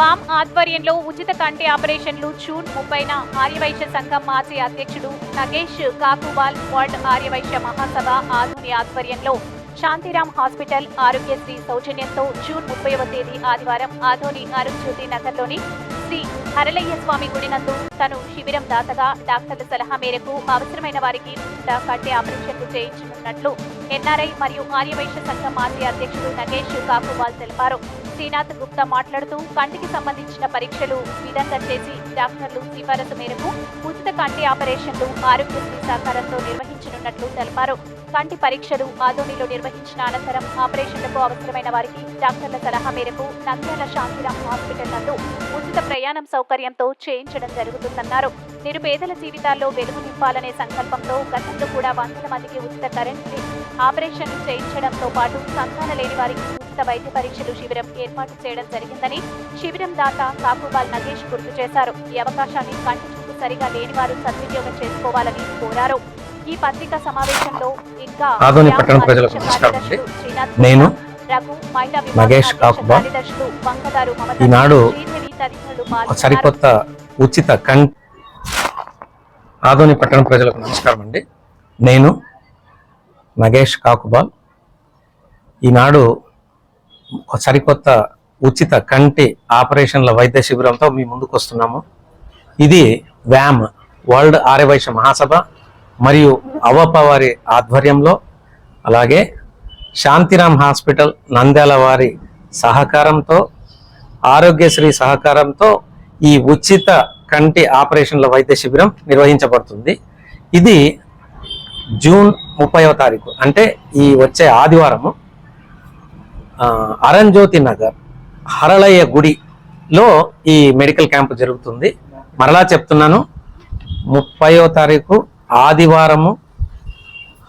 వామ్ ఆధ్వర్యంలో ఉచిత కంటి ఆపరేషన్లు జూన్ ముప్పైన ఆర్యవైశ్య సంఘం మాజీ అధ్యక్షుడు నగేష్ కాకువాల్ వరల్డ్ ఆర్యవైశ్య మహాసభ ఆధుని ఆధ్వర్యంలో శాంతిరామ్ హాస్పిటల్ ఆరోగ్యశ్రీ సౌజన్యంతో జూన్ ముప్పైవ తేదీ ఆదివారం ఆధోని అరుణ్జ్యోతి నగర్లోని శ్రీ హరలయ్య స్వామి గుడి నందు తను శిబిరం దాతగా డాక్టర్ల సలహా మేరకు అవసరమైన వారికి కంటి ఆపరేషన్లు చేయించనున్నట్లు ఎన్ఆర్ఐ మరియు ఆర్యవైశ్య సంఘం మాజీ అధ్యక్షుడు నగేష్ కాకువాల్ తెలిపారు. శ్రీనాథ్ గుప్తా మాట్లాడుతూ కంటికి సంబంధించిన పరీక్షలు విధంగా చేసి డాక్టర్లు సిఫారసు మేరకు ఉచిత కంటి ఆపరేషన్లు ఆరోగ్యశ్రీ సహకారంతో నిర్వహించనున్నట్లు తెలిపారు. కంటి పరీక్షలు ఆదోనిలో నిర్వహించిన అనంతరం ఆపరేషన్లకు అవసరమైన వారికి డాక్టర్ల సలహా మేరకు నంద్యాల శాంతిరామ్ హాస్పిటల్ నందు ఉచిత ప్రయాణం సౌకర్యంతో చేయించడం జరుగుతుందన్నారు. నిరుపేదల జీవితాల్లో వెలుగు నింపాలనే సంకల్పంతో గతంలో కూడా వందల మందికి ఉచిత కరెంట్ ఆపరేషన్లు చేయించడంతో పాటు సంతాన లేని వారికి ఉచిత వైద్య పరీక్షలు శిబిరం ఏర్పాటు చేయడం జరిగిందని శిబిరం దాత కాకుబాల్ నగేష్ గుర్తు చేశారు. ఈ అవకాశాన్ని కంటి చూపు సరిగా లేని వారు సద్వినియోగం చేసుకోవాలని కోరారు. ఈ పత్రికా సమావేశంలో ఇంకా నేను నగేష్ ఈనాడు. సరికొత్త ఉచిత కం ఆదోని పట్టణ ప్రజలకు నమస్కారం అండి. నేను నగేష్ కాకుబాల్ ఈనాడు సరికొత్త ఉచిత కంటి ఆపరేషన్ల వైద్య శిబిరంతో మీ ముందుకు వస్తున్నాము. ఇది వ్యామ్ వరల్డ్ ఆర్యవైశ్య మహాసభ మరియు అవప వారి ఆధ్వర్యంలో అలాగే శాంతిరామ్ హాస్పిటల్ నంద్యాల వారి సహకారంతో ఆరోగ్యశ్రీ సహకారంతో ఈ ఉచిత కంటి ఆపరేషన్ల వైద్య శిబిరం నిర్వహించబడుతుంది. ఇది జూన్ ముప్పైవ తారీఖు అంటే ఈ వచ్చే ఆదివారము. అరంజ్యోతి నగర్ హరళయ్య గుడిలో ఈ మెడికల్ క్యాంప్ జరుగుతుంది. మరలా చెప్తున్నాను ముప్పైవ తారీఖు ఆదివారము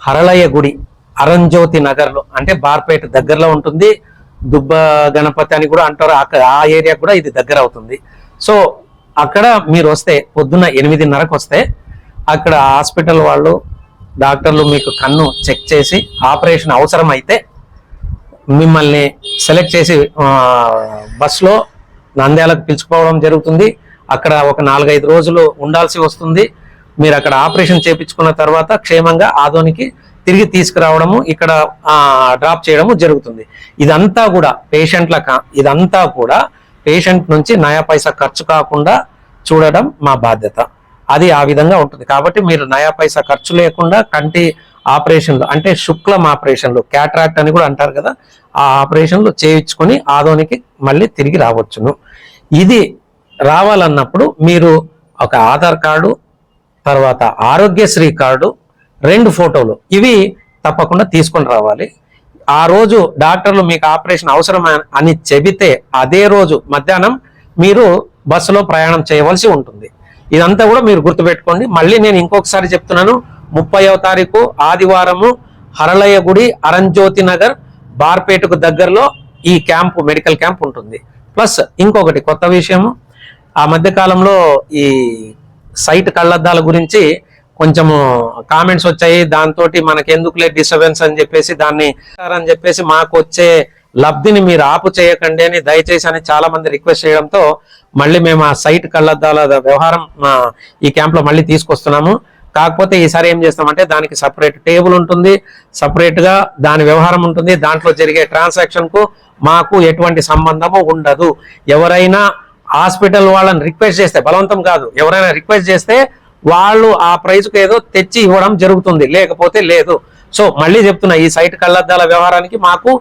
హరళయ్య గుడి అరంజ్యోతి నగర్లో అంటే బార్పేట దగ్గరలో ఉంటుంది. దుబ్బ గణపతి అని కూడా అంటారు అక్కడ ఆ ఏరియా కూడా ఇది దగ్గర అవుతుంది. సో అక్కడ మీరు వస్తే పొద్దున్న ఎనిమిదిన్నరకు వస్తే అక్కడ హాస్పిటల్ వాళ్ళు డాక్టర్లు మీకు కన్ను చెక్ చేసి ఆపరేషన్ అవసరం అయితే మిమ్మల్ని సెలెక్ట్ చేసి బస్సులో నంద్యాలకు పిలుచుకోవడం జరుగుతుంది. అక్కడ ఒక నాలుగైదు రోజులు ఉండాల్సి వస్తుంది. మీరు అక్కడ ఆపరేషన్ చేపించుకున్న తర్వాత క్షేమంగా ఆదోనికి తిరిగి తీసుకురావడము ఇక్కడ డ్రాప్ చేయడము జరుగుతుంది. ఇదంతా కూడా పేషెంట్ల కా- ఇదంతా కూడా పేషెంట్ నుంచి నయా పైసా ఖర్చు కాకుండా చూడడం మా బాధ్యత. అది ఆ విధంగా ఉంటుంది. కాబట్టి మీరు నయా పైసా ఖర్చు లేకుండా కంటి ఆపరేషన్లు అంటే శుక్లం ఆపరేషన్లు క్యాట్రాక్ట్ అని కూడా అంటారు కదా ఆ ఆపరేషన్లు చేయించుకొని ఆదోనికి మళ్ళీ తిరిగి రావచ్చును. ఇది రావాలన్నప్పుడు మీరు ఒక ఆధార్ కార్డు తర్వాత ఆరోగ్యశ్రీ కార్డు రెండు ఫోటోలు ఇవి తప్పకుండా తీసుకొని రావాలి. ఆ రోజు డాక్టర్లు మీకు ఆపరేషన్ అవసరం అని చెబితే అదే రోజు మధ్యాహ్నం మీరు బస్సులో ప్రయాణం చేయవలసి ఉంటుంది. ఇదంతా కూడా మీరు గుర్తుపెట్టుకోండి. మళ్ళీ నేను ఇంకొకసారి చెప్తున్నాను ముప్పైవ తారీఖు ఆదివారము హరళయ్య గుడి అరంజ్యోతి నగర్ బార్పేటకు దగ్గరలో ఈ క్యాంపు మెడికల్ క్యాంప్ ఉంటుంది. ప్లస్ ఇంకొకటి కొత్త విషయము ఆ మధ్యకాలంలో ఈ సైట్ కళ్ళద్దాల గురించి కొంచెము కామెంట్స్ వచ్చాయి. దాంతో మనకెందుకులే డిస్టర్బెన్స్ అని చెప్పేసి దాన్ని అని చెప్పేసి మాకు వచ్చే లబ్ధిని మీరు ఆపు చేయకండి అని దయచేసి అని చాలా మంది రిక్వెస్ట్ చేయడంతో మళ్ళీ మేము ఆ సైట్ కళ్ళద్దాల వ్యవహారం ఈ క్యాంప్లో మళ్ళీ తీసుకొస్తున్నాము. కాకపోతే ఈసారి ఏం చేస్తామంటే దానికి సపరేట్ టేబుల్ ఉంటుంది సపరేట్గా దాని వ్యవహారం ఉంటుంది దాంట్లో జరిగే ట్రాన్సాక్షన్కు మాకు ఎటువంటి సంబంధము ఉండదు. ఎవరైనా హాస్పిటల్ వాళ్ళని రిక్వెస్ట్ చేస్తే బలవంతం కాదు ఎవరైనా రిక్వెస్ట్ చేస్తే వాళ్ళు ఆ ప్రైజ్కు ఏదో తెచ్చి ఇవ్వడం జరుగుతుంది లేకపోతే లేదు. సో మళ్ళీ చెప్తున్నా ఈ సైట్ కళ్ళద్దాల వ్యవహారానికి మాకు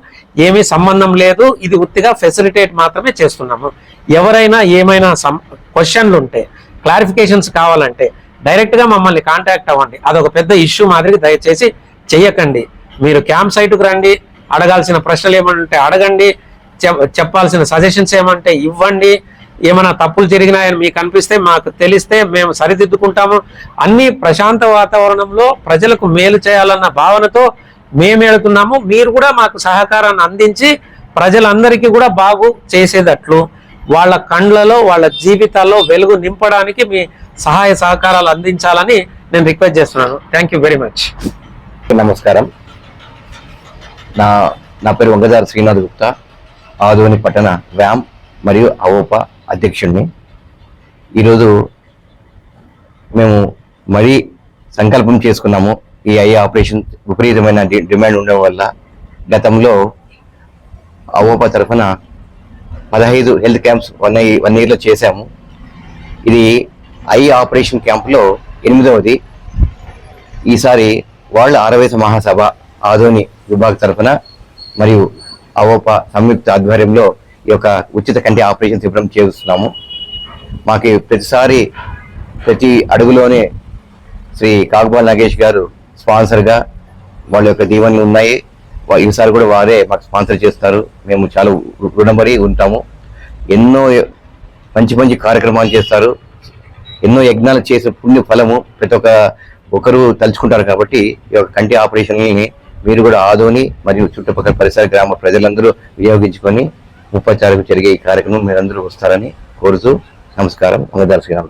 ఏమీ సంబంధం లేదు ఇది ఉత్తిగా ఫెసిలిటేట్ మాత్రమే చేస్తున్నాము. ఎవరైనా ఏమైనా క్వశ్చన్లు ఉంటే క్లారిఫికేషన్స్ కావాలంటే డైరెక్ట్గా మమ్మల్ని కాంటాక్ట్ అవ్వండి. అదొక పెద్ద ఇష్యూ మాదిరి దయచేసి చెయ్యకండి. మీరు క్యాంప్ సైట్కు రండి అడగాల్సిన ప్రశ్నలు ఏమంటే అడగండి చెప్- చెప్పాల్సిన సజెషన్స్ ఏమంటే ఇవ్వండి. ఏమైనా తప్పులు జరిగినాయని మీకు అనిపిస్తే మాకు తెలిస్తే మేము సరిదిద్దుకుంటాము. అన్ని ప్రశాంత వాతావరణంలో ప్రజలకు మేలు చేయాలన్న భావనతో మేము వెళుతున్నాము మీరు కూడా మాకు సహకారాన్ని అందించి ప్రజలందరికీ కూడా బాగు చేసేటట్లు వాళ్ళ కండ్లలో వాళ్ళ జీవితాల్లో వెలుగు నింపడానికి మీ సహాయ సహకారాలు అందించాలని నేను రిక్వెస్ట్ చేస్తున్నాను. థ్యాంక్ యూ వెరీ మచ్ నమస్కారం. నా నా పేరు వంగదారి శ్రీనాథ్ గుప్తా. ఆదోని పట్టణ వ్యామ్ మరియు అవోప అధ్యక్షుడిని ఈరోజు మేము మరీ సంకల్పం చేసుకున్నాము. ఈ ఐ ఆపరేషన్ విపరీతమైన డి- డిమాండ్ ఉండడం వల్ల గతంలో అవోపా తరఫున పదహైదు హెల్త్ క్యాంప్స్ వన్ వన్ ఇయర్లో చేశాము. ఇది ఐ ఆపరేషన్ క్యాంప్లో ఎనిమిదవది. ఈసారి వాళ్ళ ఆరవేశ మహాసభ ఆదోని విభాగ తరఫున మరియు అవోప సంయుక్త ఆధ్వర్యంలో ఈ యొక్క ఉచిత కంటి ఆపరేషన్ శిబిరం చేస్తున్నాము. మాకు ప్రతిసారి ప్రతి అడుగులోనే శ్రీ కాకుబాల్ నాగేష్ గారు స్పాన్సర్గా వాళ్ళ యొక్క దీవెనలు ఉన్నాయి. ఈసారి కూడా వారే మాకు స్పాన్సర్ చేస్తారు. మేము చాలా రుణమరి ఉంటాము. ఎన్నో మంచి మంచి కార్యక్రమాలు చేస్తారు. ఎన్నో యజ్ఞాలు చేసే పుణ్య ఫలము ప్రతి ఒక్క ఒకరు తలుచుకుంటారు కాబట్టి ఈ యొక్క కంటి ఆపరేషన్ని మీరు కూడా ఆదోని మరియు చుట్టుపక్కల పరిసర గ్రామ ప్రజలందరూ వినియోగించుకొని ముప్పై జరిగే ఈ కార్యక్రమం మీరందరూ వస్తారని కోరుతూ నమస్కారం. మంగళదార శ్రీరామ్